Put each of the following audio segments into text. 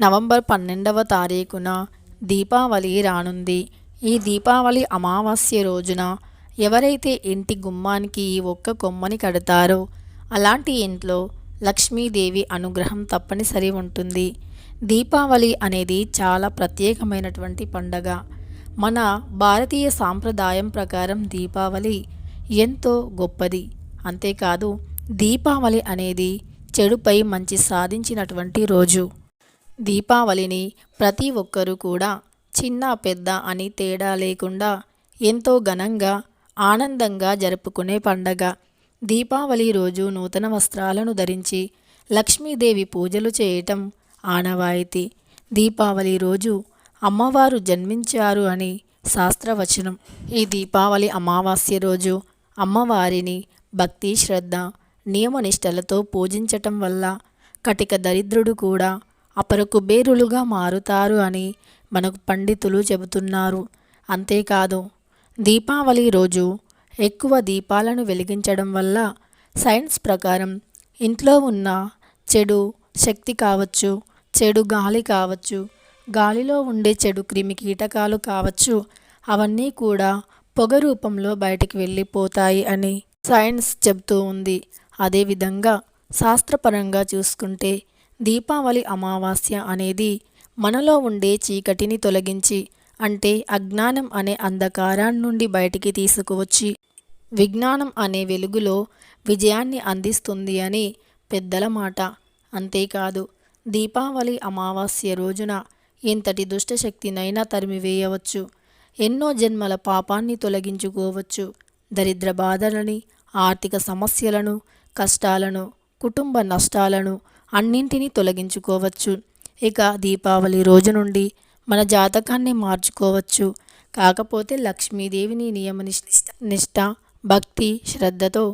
November పన్నెండవ తారీఖున దీపావళి రానుంది. ఈ దీపావళి అమావాస్య రోజున ఎవరైతే ఇంటి గుమ్మానికి ఈ ఒక్క కొమ్మని కడతారో అలాంటి ఇంట్లో లక్ష్మీదేవి అనుగ్రహం తప్పనిసరి ఉంటుంది. దీపావళి అనేది చాలా ప్రత్యేకమైనటువంటి పండగ. మన భారతీయ సాంప్రదాయం ప్రకారం దీపావళి ఎంతో గొప్పది. అంతేకాదు దీపావళి అనేది చెడుపై మంచి సాధించినటువంటి రోజు. దీపావళిని ప్రతి ఒక్కరూ కూడా చిన్న పెద్ద అని తేడా లేకుండా ఎంతో ఘనంగా ఆనందంగా జరుపుకునే పండగ. దీపావళి రోజు నూతన వస్త్రాలను ధరించి లక్ష్మీదేవి పూజలు చేయటం ఆనవాయితీ. దీపావళి రోజు అమ్మవారు జన్మించారు అని శాస్త్రవచనం. ఈ దీపావళి అమావాస్య రోజు అమ్మవారిని భక్తి శ్రద్ధ నియమనిష్టలతో పూజించటం వల్ల కటిక దరిద్రుడు కూడా అపరకుబేరులుగా మారుతారు అని మనకు పండితులు చెబుతున్నారు. అంతేకాదు దీపావళి రోజు ఎక్కువ దీపాలను వెలిగించడం వల్ల సైన్స్ ప్రకారం ఇంట్లో ఉన్న చెడు శక్తి కావచ్చు చెడు గాలి కావచ్చు గాలిలో ఉండే చెడు క్రిమి కీటకాలు కావచ్చు అవన్నీ కూడా పొగ రూపంలో బయటికి వెళ్ళిపోతాయి అని సైన్స్ చెబుతూ ఉంది. అదేవిధంగా శాస్త్రపరంగా చూసుకుంటే దీపావళి అమావాస్య అనేది మనలో ఉండే చీకటిని తొలగించి అంటే అజ్ఞానం అనే అంధకారాన్ని నుండి బయటికి తీసుకువచ్చి విజ్ఞానం అనే వెలుగులో విజయాన్ని అందిస్తుంది అని పెద్దల మాట. అంతేకాదు దీపావళి అమావాస్య రోజున ఎంతటి దుష్టశక్తినైనా తరిమివేయవచ్చు ఎన్నో జన్మల పాపాన్ని తొలగించుకోవచ్చు. దరిద్ర బాధలని ఆర్థిక సమస్యలను కష్టాలను కుటుంబ నష్టాలను అన్నింటినీ తొలగించుకోవచ్చు. ఇక దీపావళి రోజు నుండి మన జాతకాన్ని మార్చుకోవచ్చు. కాకపోతే లక్ష్మీదేవిని నియమ నిష్ట భక్తి శ్రద్ధతో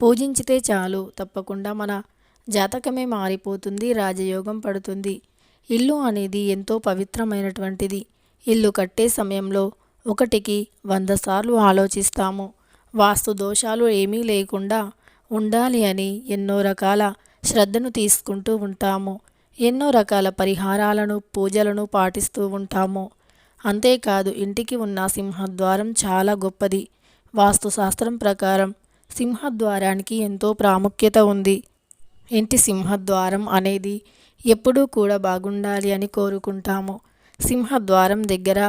పూజించితే చాలు. తప్పకుండా మన జాతకమే మారిపోతుంది రాజయోగం పడుతుంది. ఇల్లు అనేది ఎంతో పవిత్రమైనటువంటిది. ఇల్లు కట్టే సమయంలో ఒకటికి వంద సార్లు ఆలోచిస్తాము. వాస్తు దోషాలు ఏమీ లేకుండా ఉండాలి అని ఎన్నో రకాల శ్రద్ధను తీసుకుంటూ ఉంటాము. ఎన్నో రకాల పరిహారాలను పూజలను పాటిస్తూ ఉంటాము. అంతేకాదు ఇంటికి ఉన్న సింహద్వారం చాలా గొప్పది. వాస్తుశాస్త్రం ప్రకారం సింహద్వారానికి ఎంతో ప్రాముఖ్యత ఉంది. ఇంటి సింహద్వారం అనేది ఎప్పుడూ కూడా బాగుండాలి అని కోరుకుంటాము. సింహద్వారం దగ్గర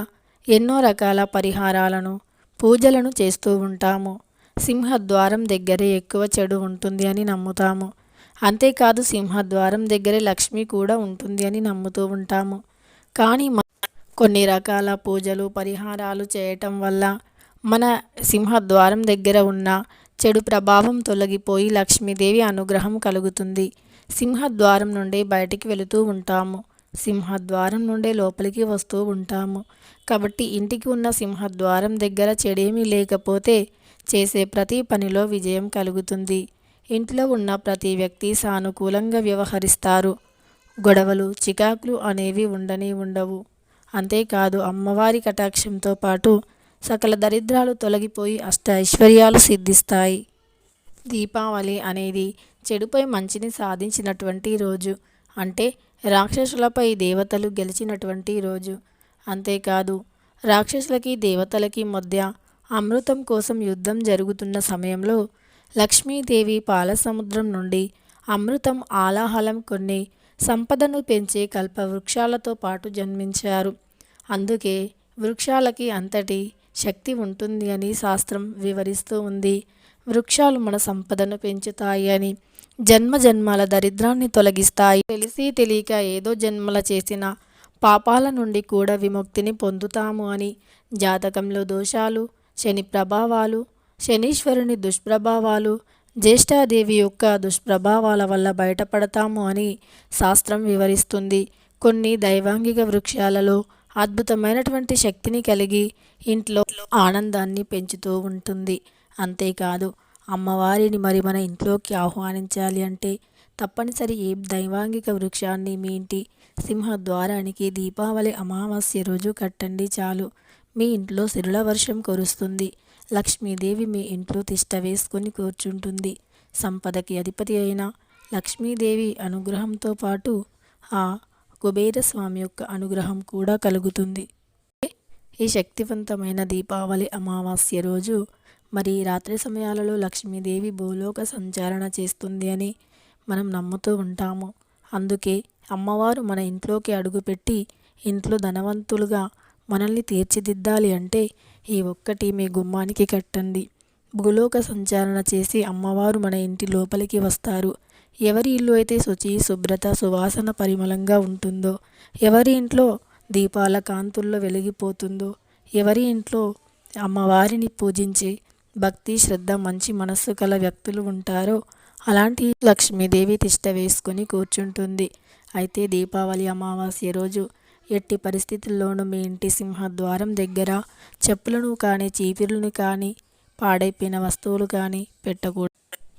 ఎన్నో రకాల పరిహారాలను పూజలను చేస్తూ ఉంటాము. సింహద్వారం దగ్గరే ఎక్కువ చెడు ఉంటుంది అని నమ్ముతాము. అంతేకాదు సింహద్వారం దగ్గరే లక్ష్మి కూడా ఉంటుంది అని నమ్ముతూ ఉంటాము. కానీ కొన్ని రకాల పూజలు పరిహారాలు చేయటం వల్ల మన సింహద్వారం దగ్గర ఉన్న చెడు ప్రభావం తొలగిపోయి లక్ష్మీదేవి అనుగ్రహం కలుగుతుంది. సింహద్వారం నుండి బయటికి వెళుతూ ఉంటాము. సింహద్వారం నుండే లోపలికి వస్తూ ఉంటాము. కాబట్టి ఇంటికి ఉన్న సింహద్వారం దగ్గర చెడేమీ లేకపోతే చేసే ప్రతి పనిలో విజయం కలుగుతుంది. ఇంట్లో ఉన్న ప్రతి వ్యక్తి సానుకూలంగా వ్యవహరిస్తారు. గొడవలు చికాకులు అనేవి ఉండని ఉండవు. అంతేకాదు అమ్మవారి కటాక్షంతో పాటు సకల దరిద్రాలు తొలగిపోయి అష్ట ఐశ్వర్యాలు సిద్ధిస్తాయి. దీపావళి అనేది చెడుపై మంచిని సాధించినటువంటి రోజు. అంటే రాక్షసులపై దేవతలు గెలిచినటువంటి రోజు. అంతేకాదు రాక్షసులకి దేవతలకి మధ్య అమృతం కోసం యుద్ధం జరుగుతున్న సమయంలో లక్ష్మీదేవి పాలసముద్రం నుండి అమృతం ఆలాహలం కొన్ని సంపదను పెంచే కల్ప వృక్షాలతో పాటు జన్మించారు. అందుకే వృక్షాలకి అంతటి శక్తి ఉంటుంది అని శాస్త్రం వివరిస్తూ ఉంది. వృక్షాలు మన సంపదను పెంచుతాయి అని జన్మ జన్మల దరిద్రాన్ని తొలగిస్తాయి. తెలిసి తెలియక ఏదో జన్మల చేసిన పాపాల నుండి కూడా విముక్తిని పొందుతాము అని జాతకంలో దోషాలు శని ప్రభావాలు శనీశ్వరుని దుష్ప్రభావాలు జ్యేష్ఠాదేవి యొక్క దుష్ప్రభావాల వల్ల బయటపడతాము అని శాస్త్రం వివరిస్తుంది. కొన్ని దైవాంగిక వృక్షాలలో అద్భుతమైనటువంటి శక్తిని కలిగి ఇంట్లో ఆనందాన్ని పెంచుతూ ఉంటుంది. అంతేకాదు అమ్మవారిని మరి మన ఇంట్లోకి ఆహ్వానించాలి అంటే తప్పనిసరి ఏ దైవాంగిక వృక్షాన్ని మీ ఇంటి సింహద్వారానికి దీపావళి అమావాస్య రోజు కట్టండి చాలు. మీ ఇంట్లో సిరుల వర్షం కురుస్తుంది. లక్ష్మీదేవి మీ ఇంట్లో తిష్ట వేసుకొని కూర్చుంటుంది. సంపదకి అధిపతి అయిన లక్ష్మీదేవి అనుగ్రహంతో పాటు ఆ కుబేర స్వామి యొక్క అనుగ్రహం కూడా కలుగుతుంది. ఈ శక్తివంతమైన దీపావళి అమావాస్య రోజు మరి రాత్రి సమయాలలో లక్ష్మీదేవి భూలోక సంచారణ చేస్తుంది అని మనం నమ్ముతూ ఉంటాము. అందుకే అమ్మవారు మన ఇంట్లోకి అడుగుపెట్టి ఇంట్లో ధనవంతులుగా మనల్ని తీర్చిదిద్దాలి అంటే ఈ ఒక్కటి మీ గుమ్మానికి కట్టండి. భూలోక సంచారణ చేసి అమ్మవారు మన ఇంటి లోపలికి వస్తారు. ఎవరి ఇల్లు అయితే శుచి శుభ్రత సువాసన పరిమళంగా ఉంటుందో ఎవరి ఇంట్లో దీపాల కాంతుల్లో వెలిగిపోతుందో ఎవరి ఇంట్లో అమ్మవారిని పూజించి భక్తి శ్రద్ధ మంచి మనస్సు కల వ్యక్తులు ఉంటారో అలాంటి లక్ష్మీదేవి తిష్ట వేసుకొని కూర్చుంటుంది. అయితే దీపావళి అమావాస్య రోజు ఎట్టి పరిస్థితుల్లోనూ మీ ఇంటి సింహద్వారం దగ్గర చెప్పులను కానీ చీపిరులను కానీ పాడైపోయిన వస్తువులు కానీ పెట్టకూడదు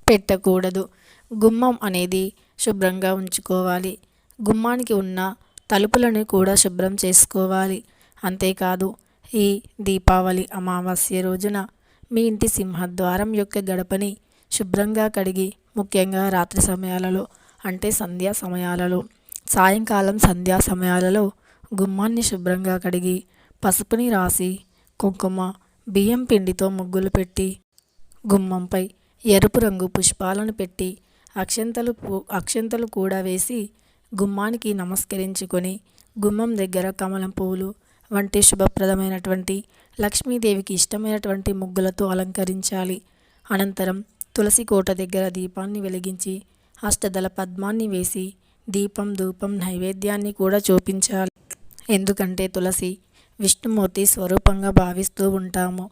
పెట్టకూడదు. గుమ్మం అనేది శుభ్రంగా ఉంచుకోవాలి. గుమ్మానికి ఉన్న తలుపులను కూడా శుభ్రం చేసుకోవాలి. అంతేకాదు ఈ దీపావళి అమావాస్య రోజున మీ ఇంటి సింహద్వారం యొక్క గడపని శుభ్రంగా కడిగి ముఖ్యంగా రాత్రి సమయాలలో అంటే సంధ్యా సమయాలలో సాయంకాలం సంధ్యా సమయాలలో గుమ్మాన్ని శుభ్రంగా కడిగి పసుపుని రాసి కుంకుమ బియ్యం పిండితో ముగ్గులు పెట్టి గుమ్మంపై ఎరుపు రంగు పుష్పాలను పెట్టి అక్షంతలు అక్షంతలు కూడా వేసి గుమ్మానికి నమస్కరించుకొని గుమ్మం దగ్గర కమలం పువ్వులు వంటి శుభప్రదమైనటువంటి లక్ష్మీదేవికి ఇష్టమైనటువంటి ముగ్గులతో అలంకరించాలి. అనంతరం తులసి కోట దగ్గర దీపాన్ని వెలిగించి అష్టదల పద్మాన్ని వేసి దీపం ధూపం నైవేద్యాన్ని కూడా చూపించాలి. ఎందుకంటే తులసి విష్ణుమూర్తి స్వరూపంగా భావిస్తూ ఉంటాము.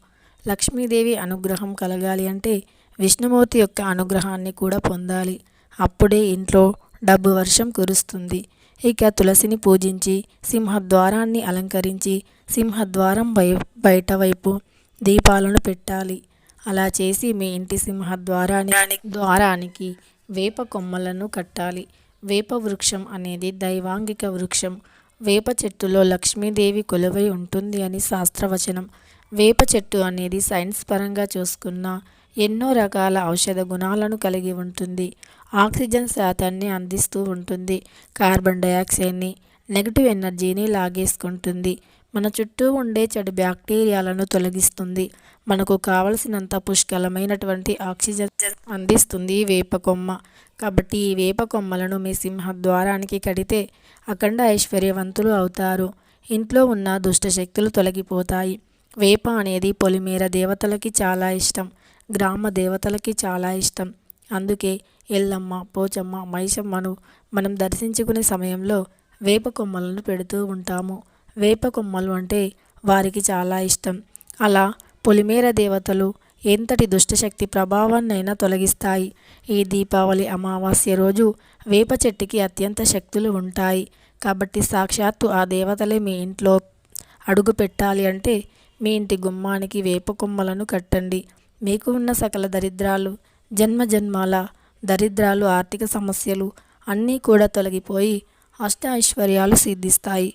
లక్ష్మీదేవి అనుగ్రహం కలగాలి అంటే విష్ణుమూర్తి యొక్క అనుగ్రహాన్ని కూడా పొందాలి. అప్పుడే ఇంట్లో డబ్బు వర్షం కురుస్తుంది. ఇక తులసిని పూజించి సింహద్వారాన్ని అలంకరించి సింహద్వారం వై బయట వైపు దీపాలను పెట్టాలి. అలా చేసి మీ ఇంటి సింహద్వారాన్ని ద్వారానికి వేప కొమ్మలను కట్టాలి. వేప వృక్షం అనేది దైవాంగిక వృక్షం. వేప చెట్టులో లక్ష్మీదేవి కొలువై ఉంటుంది అని శాస్త్రవచనం. వేప చెట్టు అనేది సైన్స్ పరంగా చూసుకున్న ఎన్నో రకాల ఔషధ గుణాలను కలిగి ఉంటుంది. ఆక్సిజన్ శాతాన్ని అందిస్తూ ఉంటుంది. కార్బన్ డయాక్సైడ్ని నెగిటివ్ ఎనర్జీని లాగేసుకుంటుంది. మన చుట్టూ ఉండే చెడు బ్యాక్టీరియాలను తొలగిస్తుంది. మనకు కావలసినంత పుష్కలమైనటువంటి ఆక్సిజన్ అందిస్తుంది వేప కొమ్మ. కాబట్టి ఈ వేప కొమ్మలను మీ సింహద్వారానికి కడితే అఖండ ఐశ్వర్యవంతులు అవుతారు. ఇంట్లో ఉన్న దుష్ట శక్తులు తొలగిపోతాయి. వేప అనేది పొలిమేర దేవతలకి చాలా ఇష్టం. గ్రామ దేవతలకి చాలా ఇష్టం. అందుకే ఎల్లమ్మ పోచమ్మ మైసమ్మను మనం దర్శించుకునే సమయంలో వేప కొమ్మలను పెడుతూ ఉంటాము. వేప కొమ్మలు అంటే వారికి చాలా ఇష్టం. అలా పొలిమేర దేవతలు ఎంతటి దుష్టశక్తి ప్రభావాన్నైనా తొలగిస్తాయి. ఈ దీపావళి అమావాస్య రోజు వేప చెట్టుకి అత్యంత శక్తులు ఉంటాయి. కాబట్టి సాక్షాత్తు ఆ దేవతలే మీ ఇంట్లో అడుగు పెట్టాలి అంటే మీ ఇంటి గుమ్మానికి వేప కొమ్మలను కట్టండి. మీకు ఉన్న సకల దరిద్రాలు జన్మ జన్మాల దరిద్రాలు ఆర్థిక సమస్యలు అన్నీ కూడా తొలగిపోయి అష్ట ఐశ్వర్యాలు సిద్ధిస్తాయి.